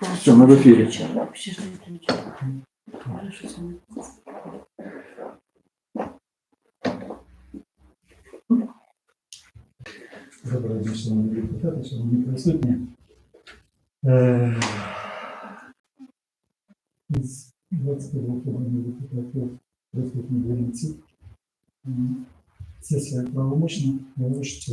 Все, ми в ефірі. Доброго дня, шановні депутати, шановні присутні. Е, Із 22 обраних депутатів присутні. Сесія правомочна, я вважаю, що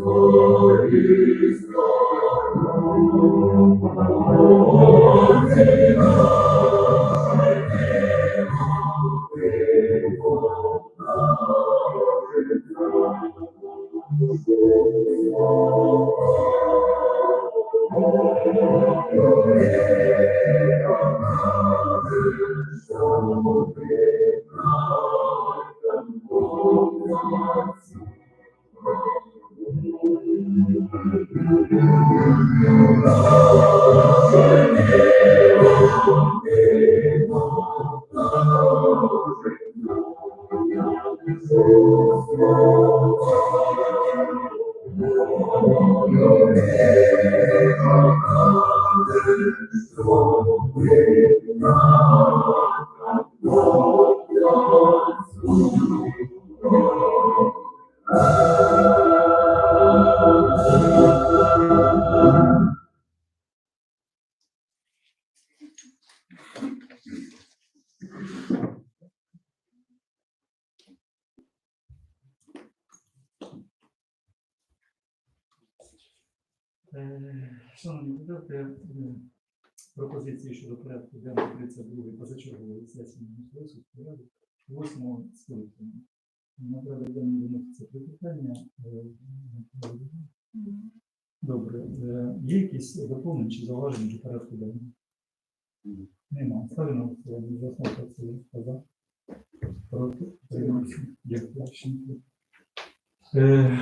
Lord is Lord. Це відповідно. Е, Шановні депутати, е, пропозиції щодо порядку денного 32 позачергової сесії Міністерства ради 8 скликання. На порядок денний виноситься три питання. Добре. Е, Є якісь доповнення чи зауваження до порядку денного? Нема. Ставлю на голосування. За основу та в за? Проти? Утримався? Дякую. Е,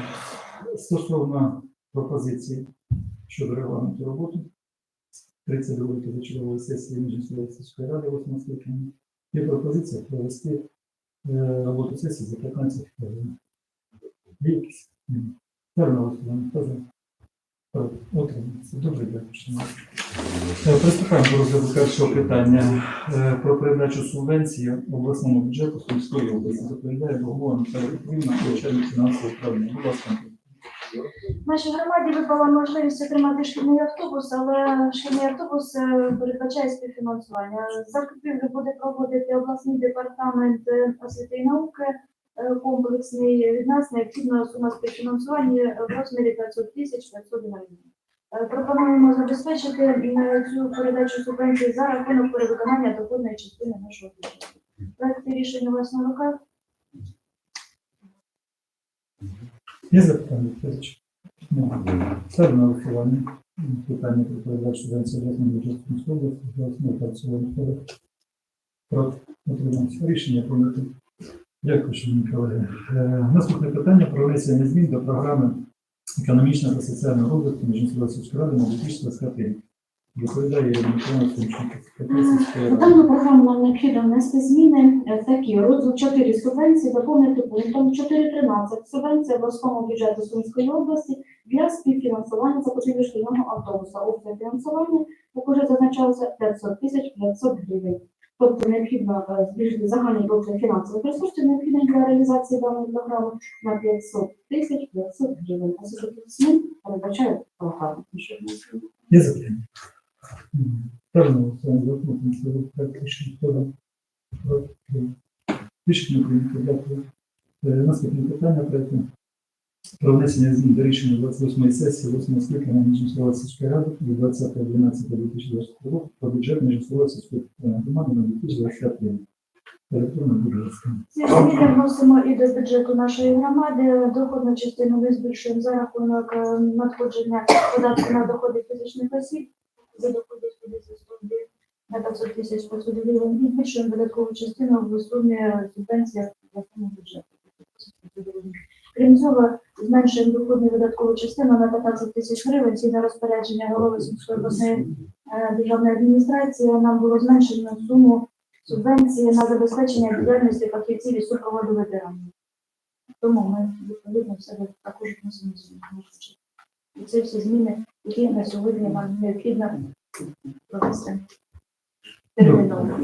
Стосовно пропозиції щодо регламенту роботи 32-ї позачергової сесії Міжнародної сільської ради 8 скликання. Є пропозиція провести е, роботу сесії за 15 хвилин. Ставлю на голосування. Хто за? Проти? Утримався. Дякую. Е, Приступаємо до розгляду першого питання Е, про передачу субвенції обласному бюджету Сумської області. Доповідає Богова Наталя Петрівна, начальник фінансового управління. Будь ласка. Нашій громаді випала можливість отримати шкільний автобус, але шкільний автобус е, передбачає співфінансування. Закупівлю буде проводити обласний департамент е, освіти і науки е, комплексний. Від нас необхідна сума співфінансування в розмірі 500 тисяч 500 гривень. Пропонуємо забезпечити цю передачу субвенції за рахунок перевиконання доходної частини нашого бюджету. Проекти рішення у вас на руках. Є запитання? Немає. Ставлю на голосування питання про передачу субвенції обласному бюджету Сумської області за основу та в цілому. Хто за? Проти? Утримався. Рішення прийнято. Дякую, шановні колеги. Е, Наступне питання про внесення змін до програми економічного та соціального розвитку Міжнародної сільської ради на 2025 рік. Доповідає Сумченко, дану програму нам необхідно внести зміни е, такі. Розділ 4 субвенції доповнити пунктом 4.13 субвенція обласному бюджету Сумської області для співфінансування закупівлі шкільного автобуса. Обсяг фінансування, уже зазначалося, 500 тисяч 500 гривень. Тобто необхідно е, збільшити загальний обсяг фінансових ресурсів, необхідних для реалізації даної програми на 500 тисяч 500 гривень. А змін передбачає програму. Є запитання? Рішення. Прийнято. Дякую. Наступне питання проекту про внесення змін до рішення 28 сесії 8 скликання Міжнародної сільської ради від 20.12.2020 року про бюджет Міжнародної сільської громади на 2025 рік. Електронна ласка. Ці зміни і до бюджету нашої громади. Доходну частину ми збільшуємо за рахунок е, надходження податку на доходи фізичних осіб. За доходи ходиться на 500 тисяч 500 гривень. І збільшуємо видаткову частину в сумі субвенція власному бюджету. Крім цього, зменшуємо доходну видаткову частину на 15 тисяч гривень. Згідно розпорядження голови Сумської обласної державної адміністрації нам було зменшено суму субвенції на забезпечення діяльності фахівців із супроводу ветеранів. Тому ми відповідно себе також вносимо зміни. І це всі зміни, які на сьогодні нам необхідно провести терміново.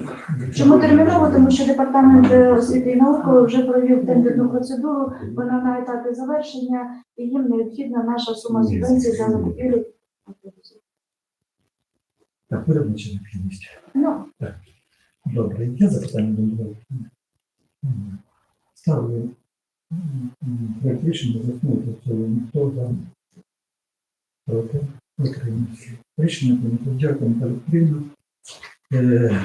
Чому терміново? Тому що департамент освіти і науки вже провів тендерну процедуру, вона на етапі завершення, і їм необхідна наша сума субвенції за автобусів. Так, виробнича необхідність. Ну, Добре, є запитання до мене? М. Ставлю м, рішення за основу та в за? Проти? Утримався. Рішення прийнято. Дякую, Наталя Петрівна. Е,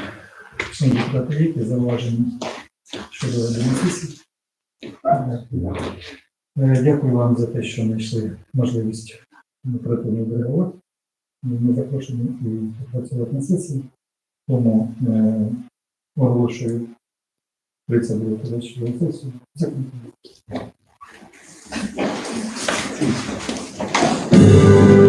Шановні депутати, які зауваження щодо ведення сесії? Дякую. Е, вам за те, що знайшли можливість оперативний переговор. Ми запрошені і працювати на сесії. Тому е, оголошую 32 тисячі сесію. Закінчую. Thank you.